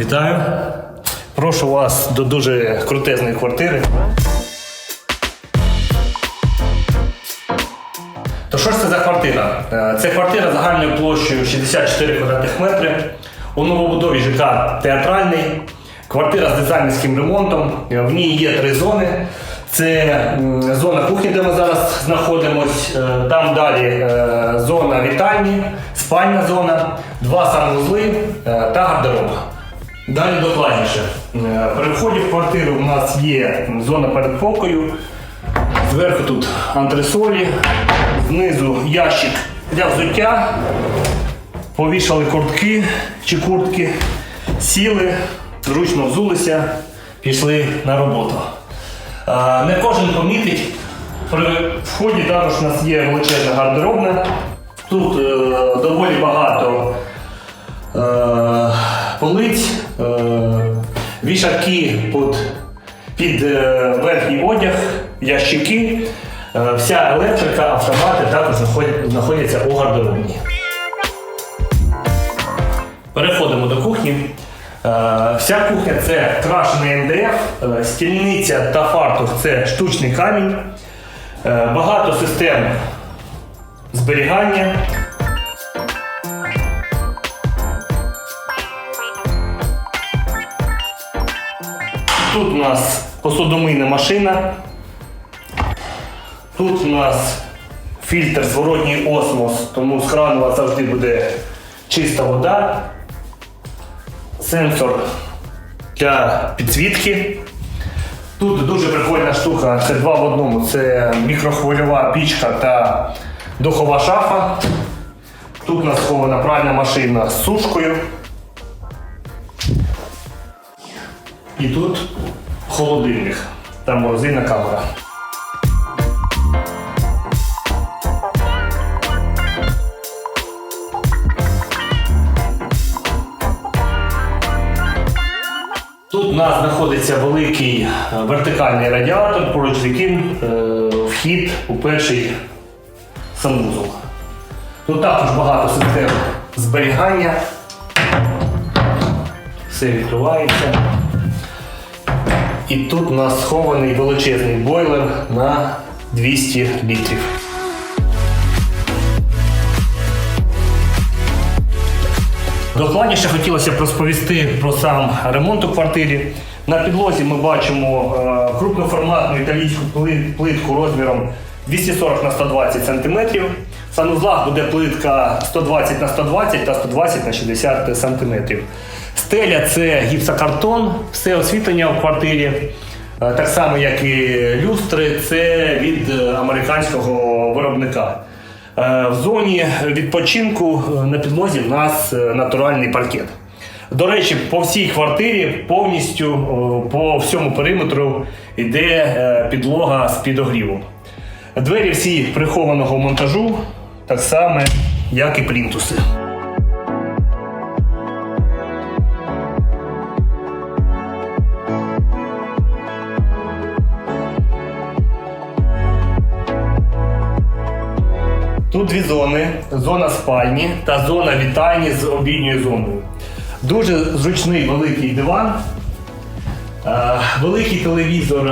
Вітаю. Прошу вас до дуже крутезної квартири. То що ж це за квартира? Е, Це квартира загальною площею 64 квадратних метри. У новобудові ЖК театральний. Квартира з дизайнерським ремонтом. Е, В ній є три зони. Це зона кухні, де ми зараз знаходимось. Е, Там далі зона вітальні, спальня зона, два санвузли та гардероб. Далі докладніше. Е, При вході в квартиру у нас є зона передпокою. Зверху тут антресолі, знизу ящик для взуття. Повішали куртки чи куртки, сіли, зручно взулися, пішли на роботу. Е, Не кожен помітить. При вході також у нас є величезна гардеробна. Тут е, доволі багато полиць, е, вішаки під, е, верхній одяг, ящики. Е, вся електрика, автомати також знаходяться у гардеробні. Переходимо до кухні. Вся кухня це крашений МДФ, стільниця та фартух це штучний камінь, багато систем зберігання. Тут у нас посудомийна машина. Тут у нас фільтр зворотній осмос, тому з крану вас завжди буде чиста вода. Сенсор для підсвітки. Тут дуже прикольна штука, це два в одному. Це мікрохвильова пічка та духова шафа. Тут у нас схована пральна машина з сушкою. І тут холодильник. Там морозильна камера. Тут у нас знаходиться великий е, вертикальний радіатор, поруч з яким е, вхід у перший санвузол. Тут також багато систем зберігання. Все відкривається. І тут у нас схований величезний бойлер на 200 літрів. Докладніше хотілося б розповісти про сам ремонт у квартирі. На підлозі ми бачимо е, крупноформатну італійську плитку розміром 240 на 120 см. В санузлах буде плитка 120 на 120 та 120 на 60 см. Стеля це гіпсокартон, все освітлення в квартирі. е, Так само, як і люстри, це від американського виробника. Е, В зоні відпочинку е, на підлозі в нас натуральний паркет. До речі, по всій квартирі повністю по всьому периметру йде підлога з підогрівом. Двері всі прихованого монтажу, так само, як і плінтуси. Тут дві зони: зона спальні та зона вітальні з обідньою зоною. Дуже зручний великий диван. Е, Великий телевізор е,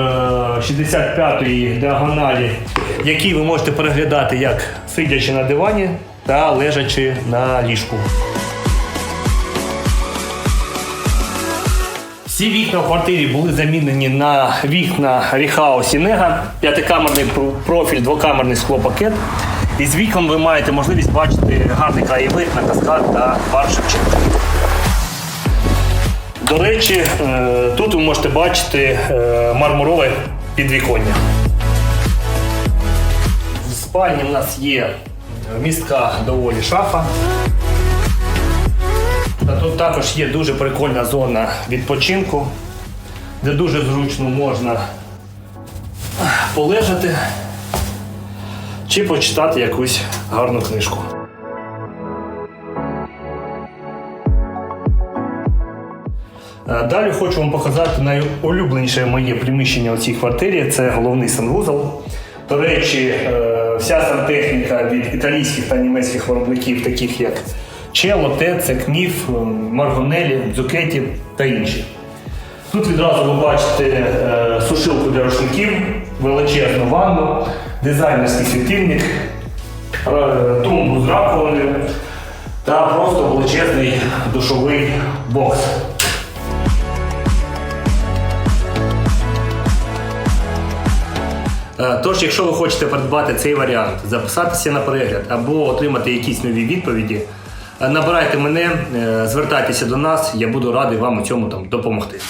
65-ї діагоналі, який ви можете переглядати як сидячи на дивані та лежачи на ліжку. Всі вікна в квартирі були замінені на вікна Ріхао Сінега, п'ятикамерний профіль, двокамерний склопакет. І з вікон ви маєте можливість бачити гарний краєвид на каскад та парк Шевченка. До речі, е, тут ви можете бачити е, мармурове підвіконня. В спальні в нас є містка доволі шафа. Тут також є дуже прикольна зона відпочинку, де дуже зручно можна полежати чи почитати якусь гарну книжку. Далі хочу вам показати найулюбленіше моє приміщення у цій квартирі. Це головний санвузол. До речі, е, вся сантехніка від італійських та німецьких виробників, таких як Чело, Тецек, Міф, Маргонелі, Дзукеті та інші. Тут відразу ви бачите е, сушилку для рушників, величезну ванну, дизайнерський світильник, е, тумбу з раковиною та просто величезний душовий бокс. Тож, якщо ви хочете придбати цей варіант, записатися на перегляд або отримати якісь нові відповіді, е, набирайте мене, е, звертайтеся до нас, я буду радий вам у цьому там допомогти.